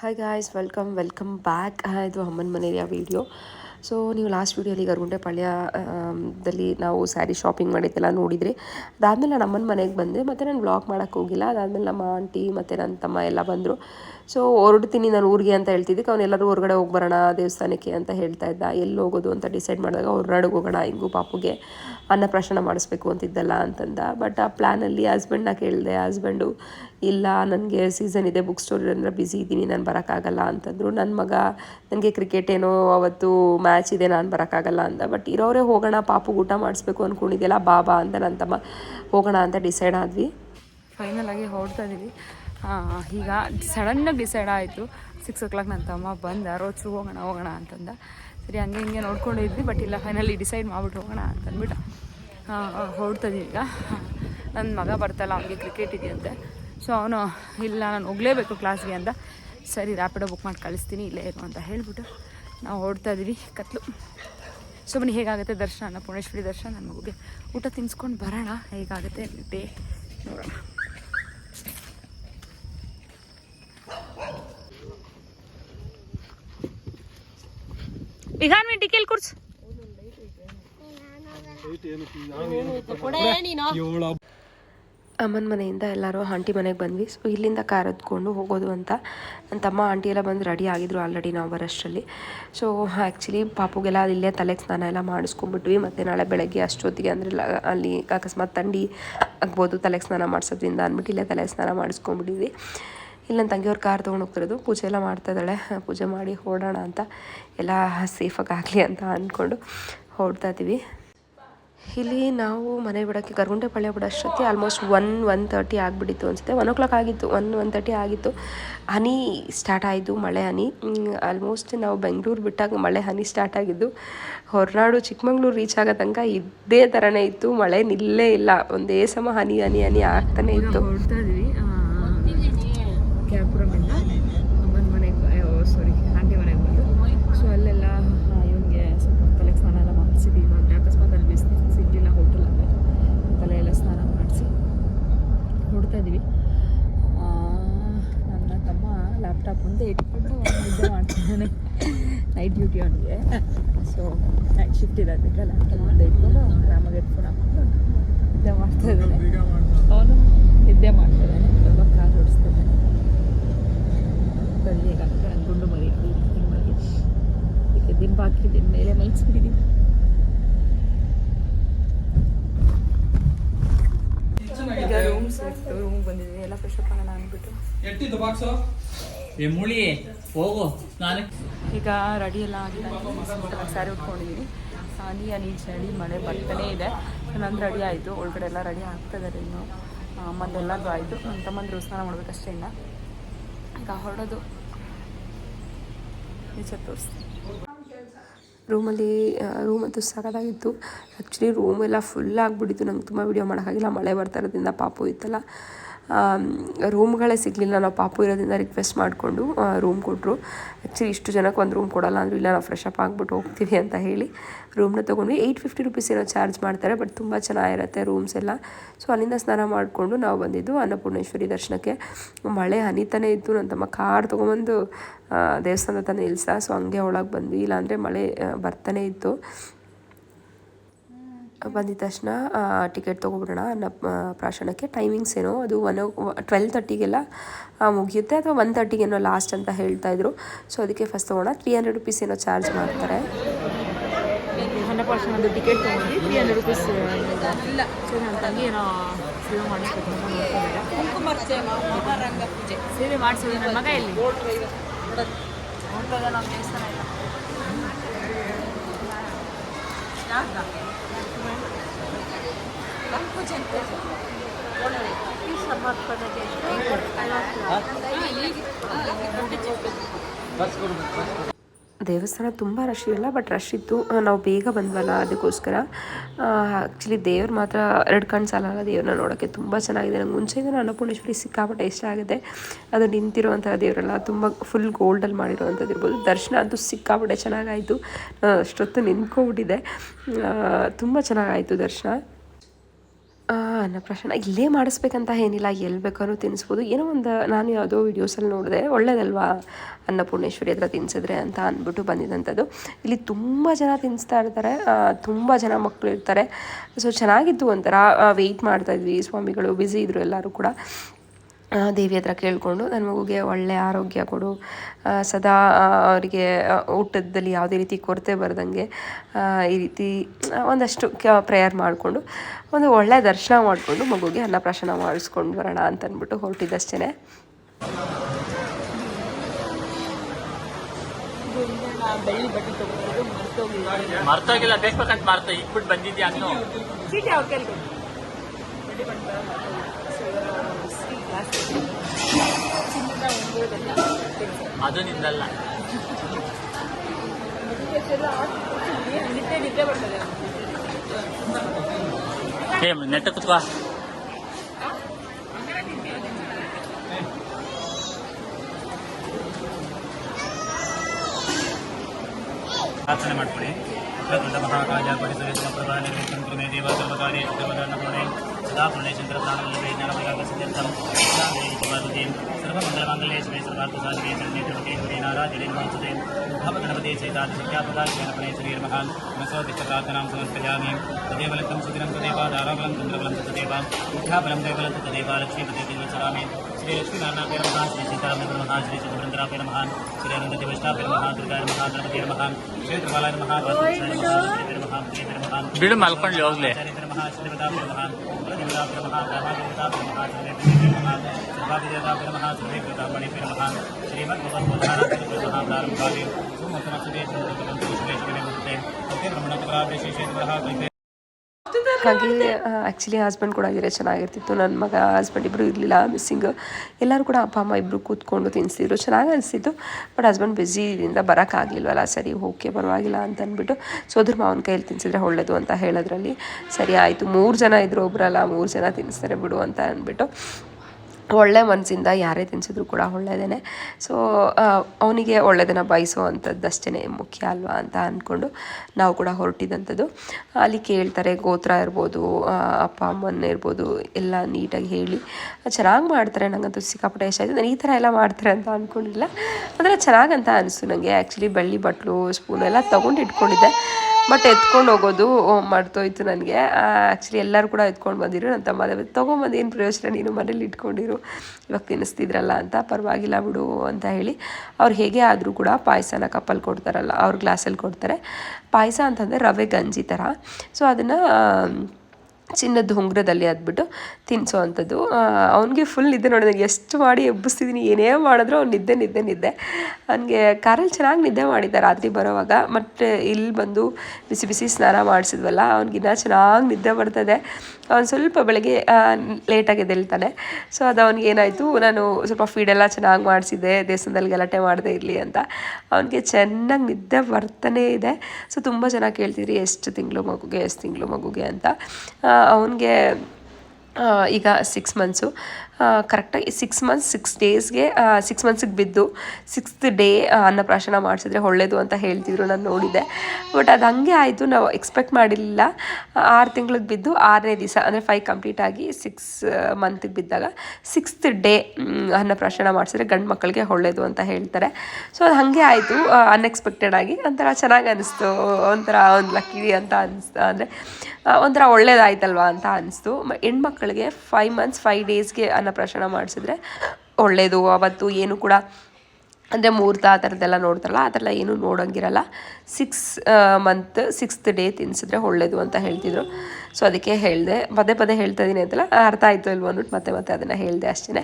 Hi guys welcome welcome back ಇದು ಅಮ್ಮನ ಮನೆಯ ವೀಡಿಯೋ ಸೊ ನೀವು ಲಾಸ್ಟ್ ವೀಡಿಯೋಲಿ ಗರುಗುಂಟೆ ಪಾಳ್ಯ ದಲ್ಲಿ ನಾವು ಸ್ಯಾರಿ ಶಾಪಿಂಗ್ ಮಾಡಿದ್ದೆಲ್ಲ ನೋಡಿದ್ರಿ. ಅದಾದಮೇಲೆ ನಾನು ಮನೆಗೆ ಬಂದೆ, ಮತ್ತು ನಾನು ವ್ಲಾಗ್ ಮಾಡೋಕ್ಕೆ ಹೋಗಿಲ್ಲ. ಅದಾದಮೇಲೆ ನಮ್ಮ ಆಂಟಿ ಮತ್ತು ನನ್ನ ತಮ್ಮ ಎಲ್ಲ ಬಂದರು. ಸೊ ಹೊರಡ್ತೀನಿ ನಾನು ಊರಿಗೆ ಅಂತ ಹೇಳ್ತಿದ್ದಕ್ಕೆ ಅವನೆಲ್ಲರೂ ಹೊರಗಡೆ ಹೋಗಿ ಬರೋಣ, ದೇವಸ್ಥಾನಕ್ಕೆ ಅಂತ ಹೇಳ್ತಾ ಇದ್ದ. ಎಲ್ಲಿ ಹೋಗೋದು ಅಂತ ಡಿಸೈಡ್ ಮಾಡಿದಾಗ ಹೊರಗಡೆ ಹೋಗೋಣ, ಹಿಂಗೂ ಪಾಪುಗೆ ಅನ್ನಪ್ರಾಶನ ಮಾಡಿಸ್ಬೇಕು ಅಂತಿದ್ದಲ್ಲ ಅಂತಂದ. ಬಟ್ ಆ ಪ್ಲ್ಯಾನಲ್ಲಿ ಹಸ್ಬೆಂಡ್ನ ಕೇಳಿದೆ ಹಸ್ಬೆಂಡು ಇಲ್ಲ, ನನಗೆ ಸೀಸನ್ ಇದೆ ಬುಕ್ ಸ್ಟೋರ್ ಅಂದರೆ ಬ್ಯುಸಿ ಇದ್ದೀನಿ, ನಾನು ಬರೋಕ್ಕಾಗಲ್ಲ ಅಂತಂದರು. ನನ್ನ ಮಗ, ನನಗೆ ಕ್ರಿಕೆಟ್ ಏನೋ ಅವತ್ತು ಮ್ಯಾಚ್ ಇದೆ, ನಾನು ಬರೋಕ್ಕಾಗಲ್ಲ ಅಂದ. ಬಟ್ ಇರೋರೇ ಹೋಗೋಣ ಪಾಪು ಊಟ ಮಾಡಿಸ್ಬೇಕು ಅಂದ್ಕೊಂಡಿದ್ದೆಲ್ಲ ಬಾಬಾ ಅಂತ ನನ್ನ ತಮ್ಮ ಹೋಗೋಣ ಅಂತ ಡಿಸೈಡ್ ಆದ್ವಿ. ಫೈನಲ್ ಆಗಿ ಹೊರಡ್ತಾ ಇದ್ದೀವಿ. ಈಗ ಸಡನ್ನಾಗಿ ಡಿಸೈಡ್ ಆಯಿತು. ಸಿಕ್ಸ್ ಓ ಕ್ಲಾಕ್ ನನ್ನ ತಮ್ಮ ಬಂದ, ರೋಚು, ಹೋಗೋಣ ಹೋಗೋಣ ಅಂತಂದ. ಸರಿ, ಹಂಗೆ ಹಿಂಗೆ ನೋಡ್ಕೊಂಡಿದ್ವಿ ಬಟ್ ಇಲ್ಲ ಫೈನಲಿ ಡಿಸೈಡ್ ಮಾಡ್ಬಿಟ್ಟು ಹೋಗೋಣ ಅಂತಂದ್ಬಿಟ್ಟು. ಹೊರಡ್ತಾ ಇದೀವಿ ಈಗ. ನನ್ನ ಮಗ ಬರ್ತಲ್ಲ, ಅವನಿಗೆ ಕ್ರಿಕೆಟ್ ಇದೆಯಂತೆ. ಸೊ ಅವನು, ಇಲ್ಲ, ನಾನು ಹೋಗಲೇಬೇಕು ಕ್ಲಾಸ್ಗೆ ಅಂತ ಸರಿ ರ್ಯಾಪಿಡೋ ಬುಕ್ ಮಾಡಿ ಕಳಿಸ್ತೀನಿ, ಇಲ್ಲೇ ಇರು ಅಂತ ಹೇಳಿಬಿಟ್ಟು ನಾವು ಹೊರಡ್ತಾ ಇದೀವಿ, ಕತ್ಲು. ಸೊ ಮನೆ ಹೇಗಾಗುತ್ತೆ ದರ್ಶನ ಪುಣೇಶ್ವರಿ ದರ್ಶನ ನನ್ನ ಮಗುಗೆ. ಊಟ ತಿನ್ಸ್ಕೊಂಡು ಬರೋಣ, ಹೇಗಾಗುತ್ತೆ, ಡೇ ನೋಡೋಣ. ಟಿಕೆಲ್ ಕುರ್ಸ್ ಅಮ್ಮನ ಮನೆಯಿಂದ ಎಲ್ಲರೂ ಆಂಟಿ ಮನೆಗೆ ಬಂದ್ವಿ. ಸೊ ಇಲ್ಲಿಂದ ಕಾರ್ ಹತ್ಕೊಂಡು ಹೋಗೋದು ಅಂತ. ನನ್ನ ತಮ್ಮ, ಆಂಟಿ ಎಲ್ಲ ಬಂದು ರೆಡಿ ಆಗಿದ್ರು ಆಲ್ರೆಡಿ ನಾವು ಬರೋಷ್ಟರಲ್ಲಿ. ಸೊ ಆ್ಯಕ್ಚುಲಿ ಪಾಪುಗೆಲ್ಲ ಇಲ್ಲೇ ತಲೆಗೆ ಸ್ನಾನ ಎಲ್ಲ ಮಾಡಿಸ್ಕೊಂಡ್ಬಿಟ್ವಿ. ಮತ್ತು ನಾಳೆ ಬೆಳಗ್ಗೆ ಅಷ್ಟೊತ್ತಿಗೆ ಅಂದರೆ ಅಲ್ಲಿ ಅಕಸ್ಮಾತ್ ಥಂಡಿ ಆಗ್ಬೋದು, ತಲೆಗೆ ಸ್ನಾನ ಮಾಡಿಸೋದ್ರಿಂದ ಅಂದ್ಬಿಟ್ಟು ಇಲ್ಲೇ ತಲೆಗೆ ಸ್ನಾನ ಮಾಡಿಸ್ಕೊಂಡ್ಬಿಟ್ಟಿದ್ವಿ. ಇಲ್ಲ ನನ್ನ ತಂಗಿಯವ್ರ ಕಾರ್ ತೊಗೊಂಡು ಹೋಗ್ತಿರೋದು. ಪೂಜೆ ಎಲ್ಲ ಮಾಡ್ತಾ ಇದ್ದಾಳೆ. ಪೂಜೆ ಮಾಡಿ ಹೊರಡೋಣ ಅಂತ ಎಲ್ಲ ಸೇಫಾಗಿ ಆಗಲಿ ಅಂತ ಅಂದ್ಕೊಂಡು ಹೊಡ್ತಾ ಇದ್ದೀವಿ. ಇಲ್ಲಿ ನಾವು ಮನೆ ಬಿಡೋಕ್ಕೆ ಗರ್ಗುಂಟೆ ಬಿಡೋ ಅಷ್ಟೊತ್ತಿ ಆಲ್ಮೋಸ್ಟ್ ಒನ್ ಒನ್ ತರ್ಟಿ ಆಗಿಬಿಟ್ಟಿತ್ತು ಅನಿಸುತ್ತೆ. ಒನ್ ಓ ಕ್ಲಾಕ್ ಆಗಿತ್ತು. ಒನ್ ಒನ್ ತರ್ಟಿ ಆಗಿತ್ತು. ಹನಿ ಸ್ಟಾರ್ಟ್ ಆಯಿತು. ಮಳೆ ಹನಿ. ಆಲ್ಮೋಸ್ಟ್ ನಾವು ಬೆಂಗಳೂರು ಬಿಟ್ಟಾಗ ಮಳೆ ಹನಿ ಸ್ಟಾರ್ಟ್ ಆಗಿದ್ದು ಹೊರನಾಡು ಚಿಕ್ಕಮಂಗ್ಳೂರು ರೀಚ್ ಆಗೋ ತನಕ ಇದ್ದೇ ಥರನೇ ಇತ್ತು. ಮಳೆ ನಿಲ್ಲೇ ಇಲ್ಲ. ಒಂದೇ ಸಮ ಹನಿ ಹನಿ ಹನಿ ಆಗ್ತಾನೆ ಇತ್ತು. ಕ್ಯಾಪುರಮಿಂದ ಅಮ್ಮನ ಮನೆಗೆ ಸಾರಿ ಆಂಟಿ ಮನೆಗೆ ಬಂದು. ಸೊ ಅಲ್ಲೆಲ್ಲ ಇವನಿಗೆ ಸ್ವಲ್ಪ ತಲೆಗೆ ಸ್ನಾನ ಎಲ್ಲ ಮಾಡಿಸಿದ್ವಿ. ಇವಾಗ ಅಕಸ್ಮಾತ್ ಅಲ್ಲಿ ಬಿಸ್ನೆಸ್ ಸಿಗಲಿಲ್ಲ ಹೋಟೆಲಲ್ಲಿ ತಲೆ ಎಲ್ಲ ಸ್ನಾನ ಮಾಡಿಸಿ ನೋಡ್ತಾ ಇದ್ದೀವಿ. ನನ್ನ ತಮ್ಮ ಲ್ಯಾಪ್ಟಾಪ್ ಮುಂದೆ ಇಟ್ಕೊಂಡು ನಿದ್ದೆ ಮಾಡ್ತಿದ್ದಾನೆ. ನೈಟ್ ಡ್ಯೂಟಿ ಅವನಿಗೆ. ಸೊ ನೈಟ್ ಶಿಫ್ಟ್ ಇರೋದಕ್ಕೆ ಲ್ಯಾಪ್ಟಾಪ್ ಮುಂದೆ ಇಟ್ಕೊಂಡು ಆರಾಮಾಗಿ ಹೆಡ್ಫೋನ್ ಹಾಕ್ಕೊಂಡು ನಿದ್ದೆ ಮಾಡ್ತಾ ಇದ್ದಾನೆ. ಅವನು ನಿದ್ದೆ ಮಾಡ್ತಾ ಇದ್ದಾನೆ, ಸ್ವಲ್ಪ ಕಾರ್ ಓಡಿಸ್ತಾ ಇದ್ದಾನೆ ಬಳ್ಳಿ ಹೇಗಾಗುತ್ತೆ ನಾನು ಗುಂಡು ಮರಿ ಹಿಂಗೆ ಮರಿ ಇದೆ ಹಾಕಿದ್ದೀನಿ ಮೇಲೆ ಮಲಗಿಸ್ಬಿಟ್ಟಿದ್ದೀನಿ ಈಗ ರೂಮ್ ರೂಮ್ ಬಂದಿದ್ದೀವಿ ಎಲ್ಲ ಫ್ರೆಶ್ ಅಪ್ ಆಗೋಣ ಅಂದ್ಬಿಟ್ಟು. ಎಟ್ಟಿದ್ದು ಬಾಕ್ಸು ಏ ಮುಳಿ ಹೋಗು ಈಗ ರೆಡಿ ಎಲ್ಲ ಆಗಿದೆ ಸ್ಯಾರಿ ಉಟ್ಕೊಂಡಿದ್ದೀನಿ ಸಾನಿ ಅನಿ ಚಳಿ ಮಳೆ ಬರ್ತಾನೆ ಇದೆ. ನಂದು ರೆಡಿ ಆಯಿತು. ಒಳಗಡೆ ಎಲ್ಲ ರೆಡಿ ಆಗ್ತಾಯಿದ್ದಾರೆ ಇನ್ನು. ಅಮ್ಮಂದೆಲ್ಲದು ಆಯಿತು. ನನ್ನ ತಮ್ಮಂದ್ರು ಸ್ನಾನ ಮಾಡ್ಬೇಕಷ್ಟೇ ಇನ್ನು. ಈಗ ಹೊರಡೋದು. ಈಚೆ ತೋರಿಸ್ತೀನಿ. ರೂಮಲ್ಲಿ ರೂಮ್ ಅಂತೂ ಸಖತ್ತಾಗಿತ್ತು ಆ್ಯಕ್ಚುಲಿ ರೂಮೆಲ್ಲ ಫುಲ್ ಆಗಿಬಿಟ್ಟಿತ್ತು. ನಂಗೆ ತುಂಬ ವೀಡಿಯೋ ಮಾಡೋಕ್ಕಾಗಿಲ್ಲ. ಮಳೆ ಬರ್ತಾ ಇರೋದ್ರಿಂದ ಪಾಪು ಇತ್ತಲ್ಲ. ರೂಮ್ಗಳೇ ಸಿಗಲಿಲ್ಲ. ನಾವು ಪಾಪು ಇರೋದ್ರಿಂದ ರಿಕ್ವೆಸ್ಟ್ ಮಾಡಿಕೊಂಡು ರೂಮ್ ಕೊಟ್ಟರು ಆ್ಯಕ್ಚುಲಿ ಇಷ್ಟು ಜನಕ್ಕೆ ಒಂದು ರೂಮ್ ಕೊಡಲ್ಲ ಅಂದರು, ಇಲ್ಲ ನಾವು ಫ್ರೆಶ್ ಅಪ್ ಆಗಿಬಿಟ್ಟು ಹೋಗ್ತೀವಿ ಅಂತ ಹೇಳಿ ರೂಮ್ನ ತೊಗೊಂಡ್ವಿ. ಏಯ್ಟ್ ಫಿಫ್ಟಿ ರುಪೀಸ್ ಏನೋ ಚಾರ್ಜ್ ಮಾಡ್ತಾರೆ ಬಟ್ ತುಂಬ ಚೆನ್ನಾಗಿರುತ್ತೆ ರೂಮ್ಸ್ ಎಲ್ಲ. ಸೊ ಅಲ್ಲಿಂದ ಸ್ನಾನ ಮಾಡಿಕೊಂಡು ನಾವು ಬಂದಿದ್ದು ಅನ್ನಪೂರ್ಣೇಶ್ವರಿ ದರ್ಶನಕ್ಕೆ. ಮಳೆ ಹನಿತಾನೇ ಇತ್ತು. ನನ್ನ ತಮ್ಮ ಕಾರ್ ತೊಗೊಂಬಂದು ದೇವಸ್ಥಾನದ ತಾನೇ ನಿಲ್ಸ. ಸೊ ಹಂಗೆ ಒಳಗೆ ಬಂದ್ವಿ. ಇಲ್ಲಾಂದರೆ ಮಳೆ ಬರ್ತಾನೆ ಇತ್ತು. ಬಂದಿದ ತಕ್ಷಣ ಟಿಕೆಟ್ ತೊಗೊಬಿಡೋಣ ಅನ್ನ ಪ್ರಾಶನಕ್ಕೆ ಟೈಮಿಂಗ್ಸ್ ಏನೋ ಅದು ಒನ್ ಟ್ವೆಲ್ ತರ್ಟಿಗೆಲ್ಲ ಮುಗಿಯುತ್ತೆ ಅಥವಾ ಒನ್ ತರ್ಟಿಗೇನೋ ಲಾಸ್ಟ್ ಅಂತ ಹೇಳ್ತಾ ಇದ್ರು. ಸೊ ಅದಕ್ಕೆ ಫಸ್ಟ್ ತೊಗೋಣ ತ್ರೀ ಹಂಡ್ರೆಡ್ ರುಪೀಸ್ ಏನೋ ಚಾರ್ಜ್ ಮಾಡ್ತಾರೆ. ಟಿಕೆಟ್ ತೊಗೊಂಡು ತ್ರೀ ಹಂಡ್ರೆಡ್ ರುಪೀಸ್ ಇಲ್ಲ ಸೊ ನನ್ನ ತಂಗಿ ಏನೋ ಸೇವೆ ಮಾಡಿಸ್ಬೇಕು ಮಾಡಿಸೋದು ನನ್ನ ಮಗ ಇಲ್ಲಿ ದೇವಸ್ಥಾನ ಇಲ್ಲ ದೇವಸ್ಥಾನ ತುಂಬ ರಶ್ ಇರಲ್ಲ ಬಟ್ ರಶ್ ಇತ್ತು ನಾವು ಬೇಗ ಬಂದ್ವಲ್ಲ ಅದಕ್ಕೋಸ್ಕರ. ಆ್ಯಕ್ಚುಲಿ ದೇವ್ರು ಮಾತ್ರ ಎರಡು ಕಣ್ಣು ಸಾಲಲ್ಲ ದೇವ್ರನ್ನ ನೋಡೋಕ್ಕೆ ತುಂಬ ಚೆನ್ನಾಗಿದೆ. ನಂಗೆ ಮುಂಚೆಯಿಂದ ಅನ್ನಪೂರ್ಣೇಶ್ವರಿ ಸಿಕ್ಕಾಪಟ್ಟೆ ಇಷ್ಟ ಆಗಿದೆ ಅದು ನಿಂತಿರುವಂಥ ದೇವರೆಲ್ಲ, ತುಂಬ ಫುಲ್ ಗೋಲ್ಡಲ್ಲಿ ಮಾಡಿರುವಂಥದ್ದು ಇರ್ಬೋದು. ದರ್ಶನ ಅಂತೂ ಸಿಕ್ಕಾಪಟ್ಟೆ ಚೆನ್ನಾಗಾಯಿತು. ಅಷ್ಟೊತ್ತು ನಿಂತ್ಕೊಬಿಟ್ಟಿದೆ ತುಂಬ ಚೆನ್ನಾಗಾಯಿತು ದರ್ಶನ. ಅನ್ನಪ್ರಾಶನ ಇಲ್ಲೇ ಮಾಡಿಸ್ಬೇಕಂತ ಏನಿಲ್ಲ, ಎಲ್ಲಿ ಬೇಕಾದ್ರೂ ತಿನ್ನಿಸ್ಬೋದು ಏನೋ ಒಂದು ನಾನು ಯಾವುದೋ ವೀಡಿಯೋಸಲ್ಲಿ ನೋಡಿದೆ, ಒಳ್ಳೇದಲ್ವಾ? ಅನ್ನಪೂರ್ಣೇಶ್ವರಿ ಹತ್ರ ತಿನ್ಸಿದ್ರೆ ಅಂತ ಅಂದ್ಬಿಟ್ಟು ಬಂದಿದ್ದಂಥದ್ದು. ಇಲ್ಲಿ ತುಂಬ ಜನ ತಿನ್ನಿಸ್ತಾ ಇರ್ತಾರೆ ತುಂಬ ಜನ ಮಕ್ಕಳು ಇರ್ತಾರೆ. ಸೊ ಚೆನ್ನಾಗಿತ್ತು ಒಂಥರ ವೆಯ್ಟ್ ಮಾಡ್ತಾಯಿದ್ವಿ ಸ್ವಾಮಿಗಳು ಬ್ಯುಸಿ ಇದ್ದರು ಎಲ್ಲರೂ ಕೂಡ. ದೇವಿ ಹತ್ರ ಕೇಳಿಕೊಂಡು ನನ್ನ ಮಗುಗೆ ಒಳ್ಳೆ ಆರೋಗ್ಯ ಕೊಡು. ಸದಾ ಅವರಿಗೆ ಊಟದಲ್ಲಿ ಯಾವುದೇ ರೀತಿ ಕೊರತೆ ಬರದಂಗೆ ಈ ರೀತಿ ಒಂದಷ್ಟು ಕ ಪ್ರೇಯರ್ ಮಾಡಿಕೊಂಡು ಒಂದು ಒಳ್ಳೆಯ ದರ್ಶನ ಮಾಡಿಕೊಂಡು ಮಗುಗೆ ಅನ್ನಪ್ರಾಶನ ಮಾಡಿಸ್ಕೊಂಡು ಬರೋಣ ಅಂತ ಅಂದ್ಬಿಟ್ಟು ಹೊರಟಿದ್ದಷ್ಟೇ ಬೆಳ್ಳಿ ಬಟ್ಟೆ ತಗೊಂಡು ಮರ್ತೋಗಿ ಮರ್ತೋಗಿಲ್ಲ ಬೇಕಂತ ಮರ್ತ ಇಟ್ಬಿಟ್ಟು ಬಂದಿದ್ಯಾ ಅದು ನಿಂದಲ್ಲ ಏ, ನೆಟ್ಟ ಕುತ್ಕೋ. ಪ್ರಾರ್ಥನೆ ಮಾಡ್ಕೊಳ್ಳಿ. ದೊಡ್ಡ ಮಹಾಕಾಜ ಪರಿಸರ ಸಮಪ್ರಭಾ ನಿರ್ಮಿತ ಮೇ ದೇವ ಸರ್ವಕಾರ್ಯ ಸರ್ವದಾನಪೂರ್ಣೆ దాపుణ్య చంద్రస్థానంలో నలభై సిద్ధిస్తాం సర్వమంగళమంగళే శివే సర్వార్థసాధికే చరణేశ్వరే హరేనారా జలేన్వాసుదే భవగణపతే చైతాదిశక్యాపదాశరణే శరీర్మహాన్ నసోదిష్టప్రార్థనాం సమర్పయామి తదేవ లక్తం సుదిరం తదేవ దారాబలం చంద్రబలం తదేవ ముఖ్యాబలం దేవలం తదేవ లక్ష్మీపతే దేవసరామి श्री लक्ष्मी नारायण पेर महान श्री सीताराम पेर महान श्री सुभद्रा पेर महान श्री अनंत देवस्टा पेर महान दुर्गा महान नर्मदे महान श्री त्रिवाला महान पेर महान पेर महान भीड़ मालकण लोग ले शिवदाभ्रमः प्रदिवदाभ्रमः रामादेवदाभ्रमः सर्वेभ्यः सर्वाभिदेवदाभ्रमः सर्वेभ्यदामणिभ्रमः श्रीमद्भगवद्गोधाराभ्रमः ಹಾಗೆ ಆ್ಯಕ್ಚುಲಿ ಹಸ್ಬೆಂಡ್ ಕೂಡ ಆಗಿರೋ ಚೆನ್ನಾಗಿರ್ತಿತ್ತು. ನನ್ನ ಮಗ ಹಸ್ಬೆಂಡ್ ಇಬ್ಬರು ಇರಲಿಲ್ಲ ಮಿಸ್ಸಿಂಗ್ ಎಲ್ಲರೂ ಕೂಡ ಅಪ್ಪ, ಅಮ್ಮ ಇಬ್ಬರು ಕೂತ್ಕೊಂಡು ತಿನ್ನಿಸಿದ್ರು ಚೆನ್ನಾಗಿ ಅನಿಸ್ತಿತ್ತು ಬಟ್ ಹಸ್ಬೆಂಡ್ ಬ್ಯುಸಿಯಿಂದ ಬರೋಕ್ಕಾಗಲಿಲ್ವಲ್ಲ ಸರಿ ಓಕೆ ಪರವಾಗಿಲ್ಲ ಅಂತ ಅಂದ್ಬಿಟ್ಟು ಸೋದ್ರ ಮಾವನ ಕೈಯಲ್ಲಿ ತಿನ್ನಿಸಿದ್ರೆ ಒಳ್ಳೇದು ಅಂತ ಹೇಳೋದ್ರಲ್ಲಿ. ಸರಿ, ಆಯಿತು, ಮೂರು ಜನ ಇದ್ರು ಒಬ್ಬರಲ್ಲ ಮೂರು ಜನ ತಿನ್ನಿಸ್ತಾರೆ ಬಿಡು ಅಂತ ಅಂದ್ಬಿಟ್ಟು ಒಳ್ಳೆ ಮನಸ್ಸಿಂದ ಯಾರೇ ತಿನ್ಸಿದ್ರು ಕೂಡ ಒಳ್ಳೆಯದೇ ಸೊ ಅವನಿಗೆ ಒಳ್ಳೆಯದನ್ನು ಬಯಸೋ ಅಂಥದ್ದು ಅಷ್ಟೇ ಮುಖ್ಯ ಅಲ್ವಾ ಅಂತ ಅಂದ್ಕೊಂಡು ನಾವು ಕೂಡ ಹೊರಟಿದ್ದಂಥದ್ದು ಅಲ್ಲಿ ಕೇಳ್ತಾರೆ, ಗೋತ್ರ ಇರ್ಬೋದು ಅಪ್ಪ, ಅಮ್ಮನ ಇರ್ಬೋದು, ಎಲ್ಲ ನೀಟಾಗಿ ಹೇಳಿ. ಚೆನ್ನಾಗಿ ಮಾಡ್ತಾರೆ ನನಗಂತೂ ಸಿಕ್ಕಾಪಟ್ಟೆ ಇಷ್ಟ ಆಯಿತು. ನಾನು ಈ ಥರ ಎಲ್ಲ ಮಾಡ್ತಾರೆ ಅಂತ ಅಂದ್ಕೊಂಡಿಲ್ಲ ಅಂದರೆ ಚೆನ್ನಾಗಂತ ಅನಿಸ್ತು ನನಗೆ ಆ್ಯಕ್ಚುಲಿ ಬೆಳ್ಳಿ ಬಟ್ಲು ಸ್ಪೂನ್ ಎಲ್ಲ ತೊಗೊಂಡು ಇಟ್ಕೊಂಡಿದ್ದೆ ಬಟ್ ಎತ್ಕೊಂಡು ಹೋಗೋದು ಮರ್ತೋಯ್ತು ನನಗೆ. ಆ್ಯಕ್ಚುಲಿ ಎಲ್ಲರೂ ಕೂಡ ಎತ್ಕೊಂಡು ಬಂದಿರು ನನ್ನ ತಮ್ಮ ತೊಗೊಂಬಂದು, ಏನು ಪ್ರಯೋಜನ? ನೀನು ಮನೇಲಿ ಇಟ್ಕೊಂಡಿರು. ಇವಾಗ ತಿನ್ನಿಸ್ತಿದ್ರಲ್ಲ ಅಂತ, ಪರವಾಗಿಲ್ಲ ಬಿಡು, ಅಂತ ಹೇಳಿ. ಅವ್ರು ಹೇಗೆ ಆದರೂ ಕೂಡ ಪಾಯಸನ ಕಪ್ಪಲ್ಲಿ ಕೊಡ್ತಾರಲ್ಲ, ಅವ್ರ ಗ್ಲಾಸಲ್ಲಿ ಕೊಡ್ತಾರೆ. ಪಾಯಸ ಅಂತಂದರೆ ರವೆ ಗಂಜಿ ಥರ ಸೊ ಅದನ್ನು ಚಿನ್ನದ ಉಂಗುರದಲ್ಲಿ ಅದ್ಬಿಟ್ಟು ತಿನ್ನಿಸೋ ಅಂಥದ್ದು ಅವನಿಗೆ ಫುಲ್ ನಿದ್ದೆ ನೋಡಿ ಎಷ್ಟು ಮಾಡಿ ಎಬ್ಬಿಸ್ತಿದ್ದೀನಿ ಏನೇ ಮಾಡಿದ್ರು ಅವ್ನು ನಿದ್ದೆ ನಿದ್ದೆ ನಿದ್ದೆ. ಅವನಿಗೆ ಕಾರಲ್ಲಿ ಚೆನ್ನಾಗಿ ನಿದ್ದೆ ಮಾಡಿದ್ದೆ ರಾತ್ರಿ ಬರೋವಾಗ. ಮತ್ತು ಇಲ್ಲಿ ಬಂದು ಬಿಸಿ ಬಿಸಿ ಸ್ನಾನ ಮಾಡಿಸಿದ್ವಲ್ಲ ಅವ್ನಿಗಿನ್ನ ಚೆನ್ನಾಗಿ ನಿದ್ದೆ ಬರ್ತದೆ. ಅವ್ನು ಸ್ವಲ್ಪ ಬೆಳಗ್ಗೆ ಲೇಟಾಗಿ ಎದ್ದೇಳ್ತಾನೆ. ಸೊ ಅದು ಅವ್ನಿಗೆ ಏನಾಯಿತು, ನಾನು ಸ್ವಲ್ಪ ಫೀಡೆಲ್ಲ ಚೆನ್ನಾಗಿ ಮಾಡಿಸಿದ್ದೆ, ದೇವಸ್ಥಾನದಲ್ಲಿ ಗಲಾಟೆ ಮಾಡದೇ ಇರಲಿ ಅಂತ. ಅವನಿಗೆ ಚೆನ್ನಾಗಿ ನಿದ್ದೆ ಬರ್ತಾನೇ ಇದೆ. ಸೊ ತುಂಬ ಚೆನ್ನಾಗಿ ಕೇಳ್ತಿದ್ರಿ, ಎಷ್ಟು ತಿಂಗಳು ಮಗುಗೆ, ಎಷ್ಟು ತಿಂಗಳು ಮಗುಗೆ ಅಂತ. ಅವನಿಗೆ ಈಗ ಸಿಕ್ಸ್ ಮಂತ್ಸು ಕರೆಕ್ಟಾಗಿ ಸಿಕ್ಸ್ ಮಂತ್ಸ್ ಸಿಕ್ಸ್ ಡೇಸ್ಗೆ ಸಿಕ್ಸ್ ಮಂತ್ಸಿಗೆ ಬಿದ್ದು ಸಿಕ್ಸ್ತ್ ಡೇ ಅನ್ನಪ್ರಾಶನ ಮಾಡಿಸಿದ್ರೆ ಒಳ್ಳೇದು ಅಂತ ಹೇಳ್ತಿದ್ರು, ನಾನು ನೋಡಿದೆ. ಬಟ್ ಅದು ಹಂಗೆ ಆಯಿತು, ನಾವು ಎಕ್ಸ್ಪೆಕ್ಟ್ ಮಾಡಿರಲಿಲ್ಲ. ಆರು ತಿಂಗಳಿಗೆ ಬಿದ್ದು, ಆರನೇ ದಿವಸ, ಅಂದರೆ ಫೈವ್ ಕಂಪ್ಲೀಟ್ ಆಗಿ ಸಿಕ್ಸ್ ಮಂತಿಗೆ ಬಿದ್ದಾಗ ಸಿಕ್ಸ್ತ್ ಡೇ ಅನ್ನಪ್ರಾಶನ ಮಾಡಿಸಿದ್ರೆ ಗಂಡು ಮಕ್ಕಳಿಗೆ ಒಳ್ಳೇದು ಅಂತ ಹೇಳ್ತಾರೆ. ಸೊ ಅದು ಹಾಗೆ ಆಯಿತು ಅನ್ಎಕ್ಸ್ಪೆಕ್ಟೆಡ್ ಆಗಿ. ಒಂಥರ ಚೆನ್ನಾಗಿ ಅನಿಸ್ತು, ಒಂಥರ ಒಂದು ಲಕ್ಕಿ ಅಂತ ಅನಿಸ್ತು, ಅಂದರೆ ಒಂಥರ ಒಳ್ಳೇದಾಯ್ತಲ್ವಾ ಅಂತ ಅನಿಸ್ತು. ಹೆಣ್ಮಕ್ಳಿಗೆ ಫೈವ್ ಮಂತ್ಸ್ ಫೈವ್ ಡೇಸ್ಗೆ ಅನ್ನಪ್ರಾಶನ ಮಾಡಿಸಿದ್ರೆ ಒಳ್ಳೆಯದು ಅವತ್ತು ಏನು ಕೂಡ ಅಂದರೆ ಮುಹೂರ್ತ ಆ ಥರದ್ದೆಲ್ಲ ನೋಡ್ತಾರಲ್ಲ, ಆ ಥರ ಏನೂ ನೋಡೋಂಗಿರಲ್ಲ. ಸಿಕ್ಸ್ ಮಂತ್ ಸಿಕ್ಸ್ತ್ ಡೇ ತಿನ್ಸಿದ್ರೆ ಒಳ್ಳೇದು ಅಂತ ಹೇಳ್ತಿದ್ರು. ಸೊ ಅದಕ್ಕೆ ಹೇಳಿದೆ. ಪದೇ ಪದೇ ಹೇಳ್ತಾ ಇದ್ದೀನಿ ಅಂತಲ್ಲ, ಅರ್ಥ ಆಯಿತು ಇಲ್ವ ಅಂದ್ಬಿಟ್ಟು ಮತ್ತೆ ಮತ್ತೆ ಅದನ್ನು ಹೇಳಿದೆ ಅಷ್ಟೇ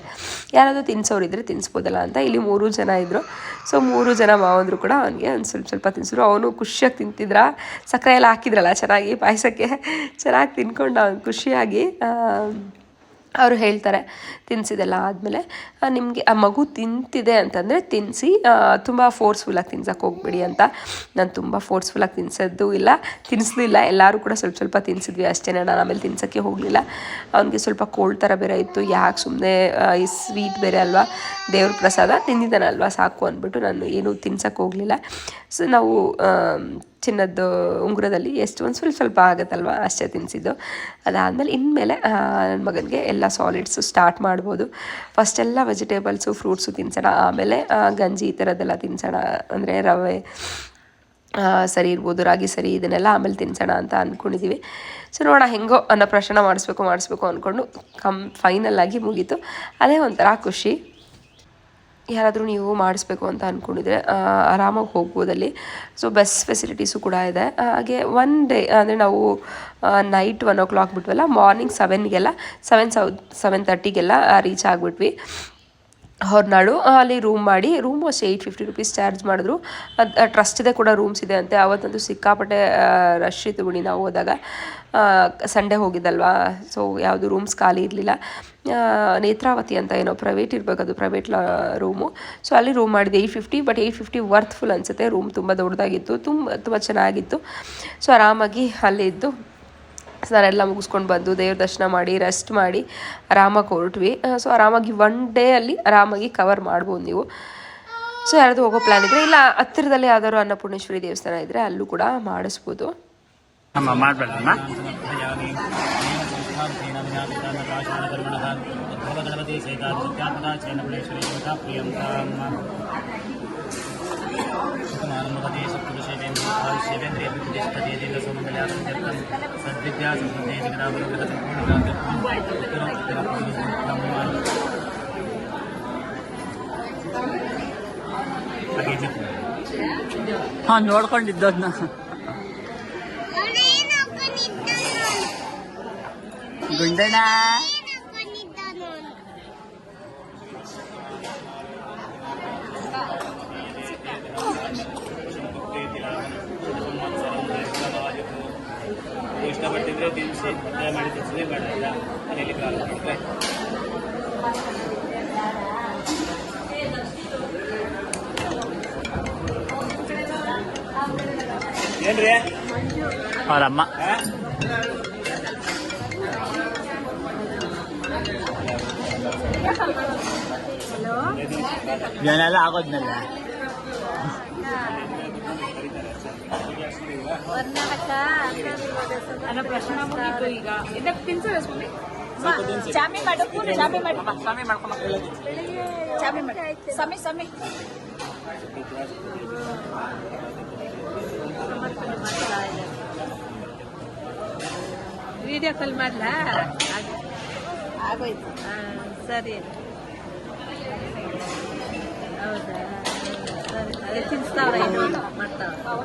ಯಾರಾದರೂ ತಿನ್ಸೋರಿದ್ರೆ ತಿನ್ಸ್ಬೋದಲ್ಲ ಅಂತ ಇಲ್ಲಿ ಮೂರು ಜನ ಇದ್ದರು ಸೊ ಮೂರು ಜನ ಮಾವಂದರು ಕೂಡ ಅವನಿಗೆ ಒಂದು ಸ್ವಲ್ಪ ಸ್ವಲ್ಪ ತಿನ್ಸಿದ್ರು. ಅವನು ಖುಷಿಯಾಗಿ ತಿಂತಿದ್ರ? ಸಕ್ಕರೆ ಎಲ್ಲ ಹಾಕಿದ್ರಲ್ಲ, ಚೆನ್ನಾಗಿ ಪಾಯಸಕ್ಕೆ? ಚೆನ್ನಾಗಿ ತಿನ್ಕೊಂಡು ಅವ್ನು ಖುಷಿಯಾಗಿ ಅವರು ಹೇಳ್ತಾರೆ, ತಿನ್ಸಿದೆಲ್ಲ ಆದಮೇಲೆ ನಿಮಗೆ ಆ ಮಗು ತಿಂತಿದೆ ಅಂತಂದರೆ ತಿನ್ನಿಸಿ ತುಂಬ ಫೋರ್ಸ್ಫುಲ್ಲಾಗಿ ತಿನ್ಸಕ್ಕೆ ಹೋಗ್ಬಿಡಿ ಅಂತ. ನಾನು ತುಂಬ ಫೋರ್ಸ್ಫುಲ್ಲಾಗಿ ತಿನ್ಸೋದು ಇಲ್ಲ ತಿನ್ನಿಸ್ಲಿಲ್ಲ ಎಲ್ಲರೂ ಕೂಡ ಸ್ವಲ್ಪ ಸ್ವಲ್ಪ ತಿನ್ಸಿದ್ವಿ ಅಷ್ಟೇ ನಾನು ಆಮೇಲೆ ತಿನ್ಸೋಕ್ಕೆ ಹೋಗಲಿಲ್ಲ. ಅವನಿಗೆ ಸ್ವಲ್ಪ ಕೋಲ್ಡ್ ಥರ ಬೇರೆ ಇತ್ತು, ಯಾಕೆ ಸುಮ್ಮನೆ ಈ ಸ್ವೀಟ್ ಬೇರೆ ಅಲ್ವಾ, ದೇವ್ರ ಪ್ರಸಾದ ತಿಂದಿದ್ದಾನಲ್ವಾ ಸಾಕು ಅಂದ್ಬಿಟ್ಟು ನಾನು ಏನು ತಿನ್ಸಕ್ಕೆ ಹೋಗಲಿಲ್ಲ. ಸೊ ನಾವು ಚಿನ್ನದ್ದು ಉಂಗುರದಲ್ಲಿ ಎಷ್ಟು ಒಂದು ಸ್ವಲ್ಪ ಸ್ವಲ್ಪ ಆಗುತ್ತಲ್ವ? ಅಷ್ಟೇ ತಿನ್ನಿಸಿದ್ದು ಅದಾದಮೇಲೆ ಇನ್ಮೇಲೆ ನನ್ನ ಮಗನಿಗೆ ಎಲ್ಲ ಸಾಲಿಡ್ಸು ಸ್ಟಾರ್ಟ್ ಮಾಡ್ಬೋದು. ಫಸ್ಟ್ ಎಲ್ಲ ವೆಜಿಟೇಬಲ್ಸು ಫ್ರೂಟ್ಸು ತಿನ್ಸೋಣ. ಆಮೇಲೆ ಗಂಜಿ ಈ ಥರದ್ದೆಲ್ಲ ತಿನ್ಸೋಣ. ಅಂದರೆ ರವೆ ಸರಿ ಇರ್ಬೋದು, ರಾಗಿ ಸರಿ, ಇದನ್ನೆಲ್ಲ ಆಮೇಲೆ ತಿನ್ಸೋಣ ಅಂತ ಅಂದ್ಕೊಂಡಿದ್ದೀವಿ ಸೊ ನೋಡೋಣ ಹೆಂಗೋ ಅನ್ನಪ್ರಾಶನ ಮಾಡಿಸ್ಬೇಕು ಮಾಡಿಸ್ಬೇಕು ಅಂದ್ಕೊಂಡು ಕಮ್ ಫೈನಲ್ ಆಗಿ ಮುಗೀತು. ಅದೇ ಒಂಥರ ಖುಷಿ. ಯಾರಾದರೂ ನೀವು ಮಾಡಿಸ್ಬೇಕು ಅಂತ ಅಂದ್ಕೊಂಡಿದ್ರೆ ಆರಾಮಾಗಿ ಹೋಗ್ಬೋದಲ್ಲಿ. ಸೊ ಬಸ್ ಫೆಸಿಲಿಟೀಸು ಕೂಡ ಇದೆ. ಹಾಗೆ ಒನ್ ಡೇ ಅಂದರೆ ನಾವು ನೈಟ್ ಒನ್ ಓ ಕ್ಲಾಕ್ ಬಿಟ್ವಲ್ಲ ಮಾರ್ನಿಂಗ್ ಸೆವೆನ್ಗೆಲ್ಲ ಸೆವೆನ್ ಸೌ ಸೆವೆನ್ ತರ್ಟಿಗೆಲ್ಲ ರೀಚ್ ಆಗಿಬಿಟ್ವಿ. ಹೊರನಾಡು ಅಲ್ಲಿ ರೂಮ್ ಮಾಡಿ ರೂಮ್ ಅಷ್ಟು ಏಯ್ಟ್ ಫಿಫ್ಟಿ ರುಪೀಸ್ ಚಾರ್ಜ್ ಮಾಡಿದ್ರು. ಅದು ಟ್ರಸ್ಟಿದೆ ಕೂಡ ರೂಮ್ಸ್ ಇದೆ ಅಂತೆ. ಅವತ್ತಂತೂ ಸಿಕ್ಕಾಪಟ್ಟೆ ರಶ್ ಇತ್ತು ಬಿಡಿ ನಾವು ಹೋದಾಗ. ಸಂಡೇ ಹೋಗಿದ್ದಲ್ವಾ? ಸೊ ಯಾವುದು ರೂಮ್ಸ್ ಖಾಲಿ ಇರಲಿಲ್ಲ. ನೇತ್ರಾವತಿ ಅಂತ ಏನೋ ಪ್ರೈವೇಟ್ ಇರಬೇಕು, ಅದು ಪ್ರೈವೇಟ್ ರೂಮು ಸೊ ಅಲ್ಲಿ ರೂಮ್ ಮಾಡಿದೆ eight fifty but eight fifty worthful ಅನಿಸುತ್ತೆ. ರೂಮ್ ತುಂಬ ದೊಡ್ಡದಾಗಿತ್ತು, ತುಂಬ ತುಂಬ ಚೆನ್ನಾಗಿತ್ತು. ಸೊ ಆರಾಮಾಗಿ ಅಲ್ಲಿ ಇದ್ದು ನಾನೆಲ್ಲ ಮುಗಿಸ್ಕೊಂಡು ಬಂದು, ದೇವ್ರ ದರ್ಶನ ಮಾಡಿ ರೆಸ್ಟ್ ಮಾಡಿ, ಆರಾಮಾಗಿ ಹೊರಟ್ವಿ. ಸೊ ಆರಾಮಾಗಿ ಒನ್ ಡೇ ಅಲ್ಲಿ ಆರಾಮಾಗಿ ಕವರ್ ಮಾಡ್ಬೋದು ನೀವು. ಸೊ ಯಾರಾದರೂ ಹೋಗೋ ಪ್ಲ್ಯಾನ್ ಇದ್ದರೆ ಇಲ್ಲ ಹತ್ತಿರದಲ್ಲಿ ಯಾವ್ದಾದ್ರು ಅನ್ನಪೂರ್ಣೇಶ್ವರಿ ದೇವಸ್ಥಾನ ಇದ್ದರೆ ಅಲ್ಲೂ ಕೂಡ ಮಾಡಿಸ್ಬೋದು. ಅಮ್ಮ ಮಾಡಬೇಡಮ್ಮ ಭಗವಗಣಪತಿ ಸೇತಾತ್ಮಕ ಚೈನಪುರೇಶ್ವರಿ ದೇವತಾ ಪ್ರಿಯಂ ಸುಕುಮಾರಮುಖತೆ ಸಪ್ತುಷೇವೇಂದ್ರಿಯ ಪ್ರತಿಷ್ಠಿತ ಸುಮಂಗಲ್ಯಾತ್ಮಕಂ ಸದ್ವಿದ್ಯಾ ಸಂಬಂಧೇ ಜಗದಾವಲೋಕದ ಸಂಪೂರ್ಣ ಹಾಂ ನೋಡ್ಕೊಂಡಿದ್ದದ್ನ ಗುಂಡಣ್ಣ. ಇಷ್ಟಪಟ್ಟಿದ್ರೆ ತಿನ್ನಿಸಿ ಮದುವೆ ಮಾಡಿ ತಿನ್ನಿಸಿ ಬೇಡ ಮನೇಲಿ ಕಾಲ ಮಾಡಿದ್ರೆ ಏನ್ರಿ ಅವರಮ್ಮ ಏನೆಲ್ಲ ಆಗೋದ್ನಲ್ಲ ಅನ್ನ ಪ್ರಶ್ನೆ ಮುಗೀತು ಈಗ ಇದಕ್ಕೆ ತಿನ್ಸೋದ ಸ್ವಾಮಿ ಚಾಮಿ ಮಾಡು ಚಾಮಿ ಮಾಡು ಸ್ವಾಮಿ ಮಾಡ್ಕೊಂಡು ಚಾಮಿ ಮಾಡು ಸಮಿ ಸಮಿ ವಿಡಿಯೋ ಕಾಲ್ ಮಾಡ್ಲಾ ಆಗೋಯ್ತು. ಆ, ಸರಿ. ಹೌದಾ. ಸರಿ. ಅದೇ ತಿನ್ಸ್ತಾವ್ರ ಸರಿ ಮಾಡ್ತಾವ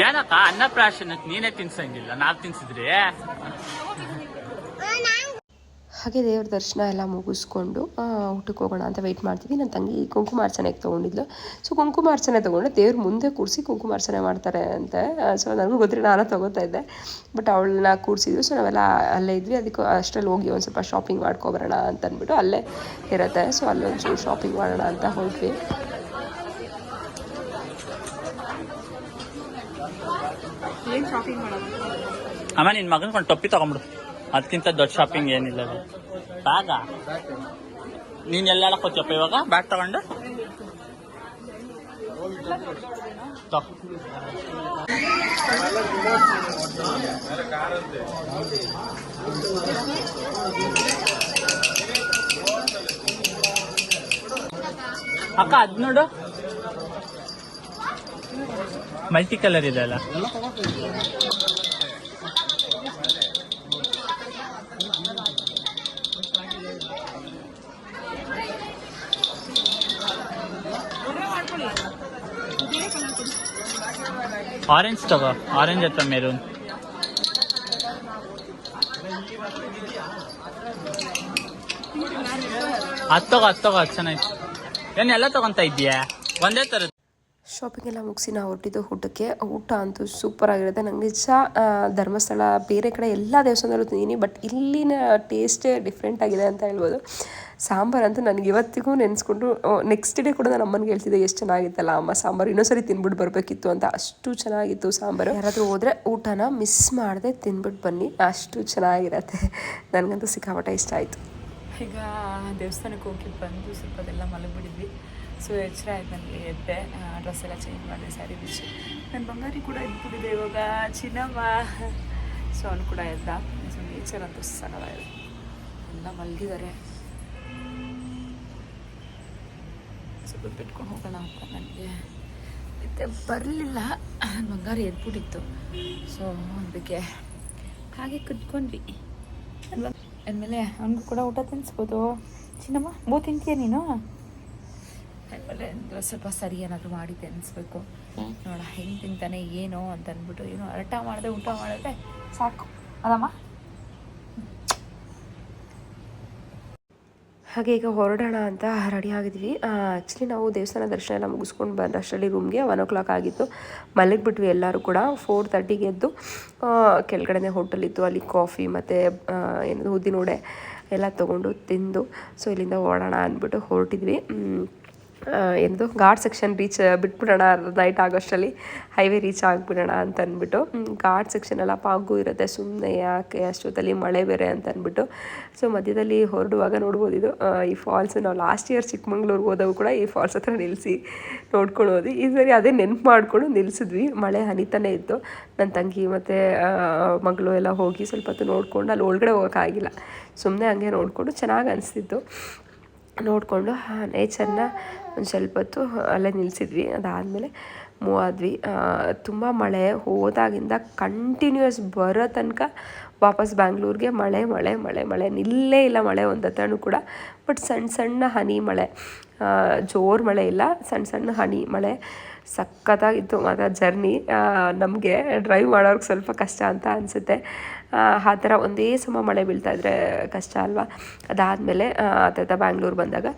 ಏನಕ್ಕ ಅನ್ನಪ್ರಾಶನಕ್ಕೆ ನೀನೇ ತಿನ್ಸಂಗಿಲ್ಲ. ನಾವ್ ತಿನ್ಸಿದ್ರಿ? ಹಾಗೆ ದೇವ್ರ ದರ್ಶನ ಎಲ್ಲ ಮುಗಿಸ್ಕೊಂಡು ಊಟಕ್ಕೆ ಹೋಗೋಣ ಅಂತ ವೆಯ್ಟ್ ಮಾಡ್ತಿದ್ವಿ. ನನ್ನ ತಂಗಿ ಕುಂಕುಮಾರ್ಚನೆಗೆ ತೊಗೊಂಡಿದ್ಲು. ಸೊ ಕುಂಕುಮಾರ್ಚನೆ ತೊಗೊಂಡು ದೇವ್ರ ಮುಂದೆ ಕೂರಿಸಿ ಕುಂಕುಮಾರ್ಚನೆ ಮಾಡ್ತಾರೆ ಅಂತ ಸೊ ನನಗೂ ಗೊತ್ತಿಲ್ಲ ನಾನು ತೊಗೋತಾ ಇದ್ದೆ. ಬಟ್ ಅವಳನ್ನ ಕೂರಿಸಿದ್ರು ಸೊ ನಾವೆಲ್ಲ ಅಲ್ಲೇ ಇದ್ವಿ. ಅದಕ್ಕೆ ಅಷ್ಟರಲ್ಲಿ ಹೋಗಿ ಒಂದು ಸ್ವಲ್ಪ ಶಾಪಿಂಗ್ ಮಾಡ್ಕೊಬರೋಣ ಅಂತ ಅಂದ್ಬಿಟ್ಟು ಅಲ್ಲೇ ಇರುತ್ತೆ. ಸೊ ಅಲ್ಲೊಂಚೂರು ಶಾಪಿಂಗ್ ಮಾಡೋಣ ಅಂತ ಮಾಡೋದು? ಅಮ್ಮ ನಿನ್ ಮಗನ್ ಕೊಂಡು ಟೊಪ್ಪಿ ತಗೊಂಬಿಡು ಅದಕ್ಕಿಂತ ದೊಡ್ಡ ಶಾಪಿಂಗ್ ಏನಿಲ್ಲ ಬ್ಯಾಗ ನೀನ್ ಎಲ್ಲ ಕೊಚ್ಚಪ್ಪ ಇವಾಗ? ಬ್ಯಾಗ್ ತಗೊಂಡು? ತಗೋ. ಅಕ್ಕ ಅದ್ ನೋಡು. ಮಲ್ಟಿ ಕಲರ್ ಇದೆ ಅಲ್ಲ. ಆರೆಂಜ್ ತಗೋ, ಆರೆಂಜ್ ಅಥವಾ ಮೆರೂನ್ ಅದು ತಗೋ ತಗೋ ಚೆನ್ನಾಯ್ತು ಏನ್ ಎಲ್ಲ ತಗೊಂತ ಇದ್ದೀಯಾ? ಒಂದೇ ಥರದ್ದು ಶಾಪಿಂಗ್ ಎಲ್ಲ ಮುಗಿಸಿ ನಾವು ಹೊರಟಿದ್ದು ಊಟಕ್ಕೆ. ಊಟ ಅಂತೂ ಸೂಪರ್ ಆಗಿರುತ್ತೆ. ನಂಗೆ ನಿಜ ಧರ್ಮಸ್ಥಳ, ಬೇರೆ ಕಡೆ ಎಲ್ಲ ದೇವಸ್ಥಾನದಲ್ಲೂ ತಿಂದೀನಿ ಬಟ್ ಇಲ್ಲಿನ ಟೇಸ್ಟೇ ಡಿಫ್ರೆಂಟ್ ಆಗಿದೆ ಅಂತ ಹೇಳ್ಬೋದು. ಸಾಂಬಾರು ಅಂತೂ ನನಗೆ ಇವತ್ತಿಗೂ ನೆನೆಸ್ಕೊಂಡು ನೆಕ್ಸ್ಟ್ ಡೇ ಕೂಡ ನಾನು ಅಮ್ಮನಿಗೆ ಹೇಳ್ತಿದ್ದೆ, ಎಷ್ಟು ಚೆನ್ನಾಗಿತ್ತಲ್ಲ ಅಮ್ಮ, ಸಾಂಬಾರು ಇನ್ನೊಂದ್ಸರಿ ತಿನ್ಬಿಟ್ಟು ಬರಬೇಕಿತ್ತು ಅಂತ. ಅಷ್ಟು ಚೆನ್ನಾಗಿತ್ತು ಸಾಂಬಾರು. ಯಾರಾದರೂ ಹೋದರೆ ಊಟನ ಮಿಸ್ ಮಾಡದೆ ತಿನ್ಬಿಟ್ಟು ಬನ್ನಿ. ಅಷ್ಟು ಚೆನ್ನಾಗಿರತ್ತೆ. ನನಗಂತೂ ಸಿಕ್ಕಾಪಟ್ಟೆ ಇಷ್ಟ ಆಯಿತು. ಈಗ ದೇವಸ್ಥಾನಕ್ಕೆ ಹೋಗಿ ಬಂದು ಸ್ವಲ್ಪ ಅದೆಲ್ಲ ಮಲಗಿಬಿಟ್ಟಿದ್ವಿ. ಸೊ ಎಚ್ಚರ ಆಯ್ತು ನನಗೆ ಎದ್ದೆ ಡ್ರೆಸ್ ಎಲ್ಲ ಚೇಂಜ್ ಮಾಡಿದೆ ಸ್ಯಾರಿ ಬಿಚ್ಚಿ ನನ್ನ ಬಂಗಾರಿ ಕೂಡ ಎದ್ಬಿಟ್ಟಿದೆ ಇವಾಗ ಚಿನ್ನಮ್ಮ ಸೊ ಅವನು ಕೂಡ ಎದ್ದ. ಸೊ ನೇಚರ್ ಅಂತೂ ಇದೆ. ಎಲ್ಲ ಮಲಗಿದ್ದಾರೆ ಸ್ವಲ್ಪ ಬಿಟ್ಕೊಂಡು ಹೋಗೋಣ ಅಂತ ನನಗೆ. ಮತ್ತೆ ಬರಲಿಲ್ಲ. ಬಂಗಾರಿ ಎದ್ಬಿಟ್ಟಿತ್ತು. ಸೊ ಅದಕ್ಕೆ ಹಾಗೆ ಕುತ್ಕೊಂಡ್ವಿ. ಅಲ್ವಾ? ಆಮೇಲೆ ಅವನಿಗೂ ಕೂಡ ಊಟ ತಿನ್ನಿಸ್ಬೋದು ಚಿನ್ನಮ್ಮ ಬೂ ತಿಂತೀಯ ನೀನು? ಆಮೇಲೆ ಸ್ವಲ್ಪ ಸರಿ ಏನಾದರೂ ಮಾಡಿ ಅನಿಸ್ಬೇಕು ನೋಡ ಹೆಂಗೆ ತಿಂತಾನೆ ಏನೋ ಅಂತ ಅಂದ್ಬಿಟ್ಟು ಏನೋ ಹರಟ ಮಾಡಿದೆ ಊಟ ಮಾಡಿದ್ರೆ ಸಾಕು. ಅದಮ್ಮ? ಹಾಗೆ ಈಗ ಹೊರಡೋಣ ಅಂತ ರೆಡಿ ಆಗಿದ್ವಿ. ಆ್ಯಕ್ಚುಲಿ ನಾವು ದೇವಸ್ಥಾನ ದರ್ಶನ ಎಲ್ಲ ಮುಗಿಸ್ಕೊಂಡು ಬಂದಷ್ಟರಲ್ಲಿ ರೂಮ್ಗೆ ಒನ್ ಓ ಕ್ಲಾಕ್ ಆಗಿತ್ತು. ಮಲಗಿಬಿಟ್ವಿ ಎಲ್ಲರೂ ಕೂಡ. ಫೋರ್ ತರ್ಟಿಗೆ ಎದ್ದು ಕೆಳಗಡೆನೇ ಹೋಟೆಲ್ ಇತ್ತು. ಅಲ್ಲಿ ಕಾಫಿ ಮತ್ತು ಏನದು, ಉದ್ದಿನ ವಡೆ ಎಲ್ಲ ತೊಗೊಂಡು ತಿಂದು ಸೊ ಇಲ್ಲಿಂದ ಓಡೋಣ ಅಂದ್ಬಿಟ್ಟು ಹೊರಟಿದ್ವಿ. ಏನದು ಘಾಟ್ ಸೆಕ್ಷನ್ ರೀಚ್, ಬಿಟ್ಬಿಡೋಣ ನೈಟ್ ಆಗೋಷ್ಟರಲ್ಲಿ. ಹೈವೇ ರೀಚ್ ಆಗಿಬಿಡೋಣ ಅಂತ ಅಂದ್ಬಿಟ್ಟು ಘಾಟ್ ಸೆಕ್ಷನ್ ಎಲ್ಲ ಪಾಗು ಇರುತ್ತೆ. ಸುಮ್ಮನೆ ಯಾಕೆ ಅಷ್ಟೊತ್ತಲ್ಲಿ ಮಳೆ ಬೇರೆ ಅಂತ ಅಂದ್ಬಿಟ್ಟು ಸೊ, ಮಧ್ಯದಲ್ಲಿ ಹೊರಡುವಾಗ ನೋಡ್ಬೋದು ಇದು. ಈ ಫಾಲ್ಸ್ ನಾವು ಲಾಸ್ಟ್ ಇಯರ್ ಚಿಕ್ಕಮಂಗ್ಳೂರ್ಗೆ ಹೋದಾಗ ಕೂಡ ಈ ಫಾಲ್ಸ್ ಹತ್ರ ನಿಲ್ಲಿಸಿ ನೋಡ್ಕೊಂಡು ಹೋದ್ವಿ ಈ ಸರಿ ಅದೇ ನೆನ್ಪು ಮಾಡಿಕೊಂಡು ನಿಲ್ಲಿಸಿದ್ವಿ ಮಳೆ ಹನಿತಾನೆ ಇತ್ತು. ನನ್ನ ತಂಗಿ ಮತ್ತು ಮಗಳು ಎಲ್ಲ ಹೋಗಿ ಸ್ವಲ್ಪ ಹೊತ್ತು ನೋಡಿಕೊಂಡು ಅಲ್ಲಿ ಒಳಗಡೆ ಹೋಗೋಕ್ಕಾಗಿಲ್ಲ. ಸುಮ್ಮನೆ ಹಂಗೆ ನೋಡಿಕೊಂಡು ಚೆನ್ನಾಗಿ ಅನಿಸ್ತಿತ್ತು. ನೋಡಿಕೊಂಡು ಆ ನೇಚರ್ನ ಒಂದು ಸ್ವಲ್ಪ ಹೊತ್ತು ಅಲ್ಲೇ ನಿಲ್ಲಿಸಿದ್ವಿ ಅದಾದಮೇಲೆ ಮೂವ್ ಆದ್ವಿ. ತುಂಬ ಮಳೆ ಹೋದಾಗಿಂದ ಕಂಟಿನ್ಯೂಸ್ ಬರೋ ತನಕ ವಾಪಸ್ ಬ್ಯಾಂಗ್ಳೂರಿಗೆ ಮಳೆ ಮಳೆ ಮಳೆ ಮಳೆ. ನಿಲ್ಲೇ ಇಲ್ಲ ಮಳೆ ಒಂದು ಹತ್ರನೂ ಕೂಡ. ಬಟ್ ಸಣ್ಣ ಸಣ್ಣ ಹನಿ ಮಳೆ. ಜೋರು ಮಳೆ ಇಲ್ಲ. ಸಣ್ಣ ಸಣ್ಣ ಹನಿ ಮಳೆ. ಸಖತ್ತಾಗಿತ್ತು ಮಾತ್ರ ಜರ್ನಿ. ನಮಗೆ ಡ್ರೈವ್ ಮಾಡೋರ್ಗೆ ಸ್ವಲ್ಪ ಕಷ್ಟ ಅಂತ ಅನಿಸುತ್ತೆ. ಆ ಥರ ಒಂದೇ ಸಮ ಮಳೆ ಬೀಳ್ತಾ ಇದ್ರೆ ಕಷ್ಟ ಅಲ್ವಾ? ಅದಾದಮೇಲೆ ತಾತ ಬ್ಯಾಂಗ್ಳೂರು ಬಂದಾಗ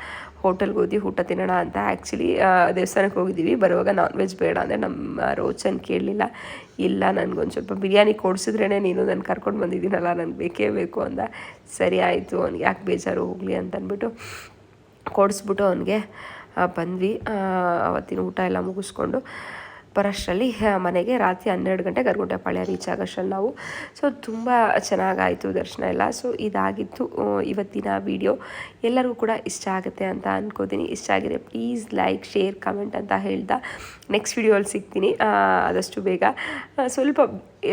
ಹೋಟೆಲ್ಗೆ ಹೋಗಿ ಊಟ ತಿನ್ನೋಣ ಅಂತ. ಆ್ಯಕ್ಚುಲಿ ದೇವಸ್ಥಾನಕ್ಕೆ ಹೋಗಿದ್ದೀವಿ. ಬರುವಾಗ ನಾನ್ ವೆಜ್ ಬೇಡ ಅಂದರೆ ನಮ್ಮ ರೋಚನ್ ಕೇಳಲಿಲ್ಲ. ಇಲ್ಲ, ನನಗೊಂದು ಸ್ವಲ್ಪ ಬಿರಿಯಾನಿ ಕೊಡಿಸಿದ್ರೇ ನೀನು ನಾನು ಕರ್ಕೊಂಡು ಬಂದಿದ್ದೀನಲ್ಲ ನನಗೆ ಬೇಕೇ ಬೇಕು ಅಂದ. ಸರಿ ಆಯಿತು, ಅವ್ನಿಗೆ ಯಾಕೆ ಬೇಜಾರು ಹೋಗಲಿ ಅಂತ ಅಂದ್ಬಿಟ್ಟು ಕೊಡಿಸ್ಬಿಟ್ಟು ಅವನಿಗೆ ಬಂದ್ವಿ. ಅವತ್ತಿನ ಊಟ ಎಲ್ಲ ಮುಗಿಸ್ಕೊಂಡು ಬರೋಷ್ಟರಲ್ಲಿ ಮನೆಗೆ ರಾತ್ರಿ ಹನ್ನೆರಡು ಗಂಟೆ ಗರ್ಗುಂಟೆಪಾಳ್ಯ ರೀಚ್ ಆಗೋಷ್ಟರಲ್ಲಿ ನಾವು. ಸೊ ತುಂಬ ಚೆನ್ನಾಗಾಯಿತು ದರ್ಶನ ಎಲ್ಲ. ಸೊ ಇದಾಗಿತ್ತು ಇವತ್ತಿನ ವಿಡಿಯೋ ಎಲ್ಲರಿಗೂ ಕೂಡ ಇಷ್ಟ ಆಗುತ್ತೆ ಅಂತ ಅನ್ಕೋತೀನಿ. ಇಷ್ಟ ಆಗಿದೆ ಪ್ಲೀಸ್ ಲೈಕ್ ಶೇರ್ ಕಮೆಂಟ್ ಅಂತ ಹೇಳ್ತಾ ನೆಕ್ಸ್ಟ್ ವಿಡಿಯೋಲ್ಲಿ ಸಿಗ್ತೀನಿ. ಆದಷ್ಟು ಬೇಗ. ಸ್ವಲ್ಪ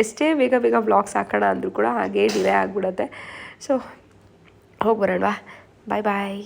ಎಷ್ಟೇ ಬೇಗ ಬೇಗ ಬ್ಲಾಗ್ಸ್ ಹಾಕೋಣ ಅಂದರೂ ಕೂಡ ಹಾಗೇ ಡಿಲೇ ಆಗಿಬಿಡುತ್ತೆ. ಸೊ ಹೋಗಿ ಬರೋಣವಾ. ಬಾಯ್ ಬಾಯ್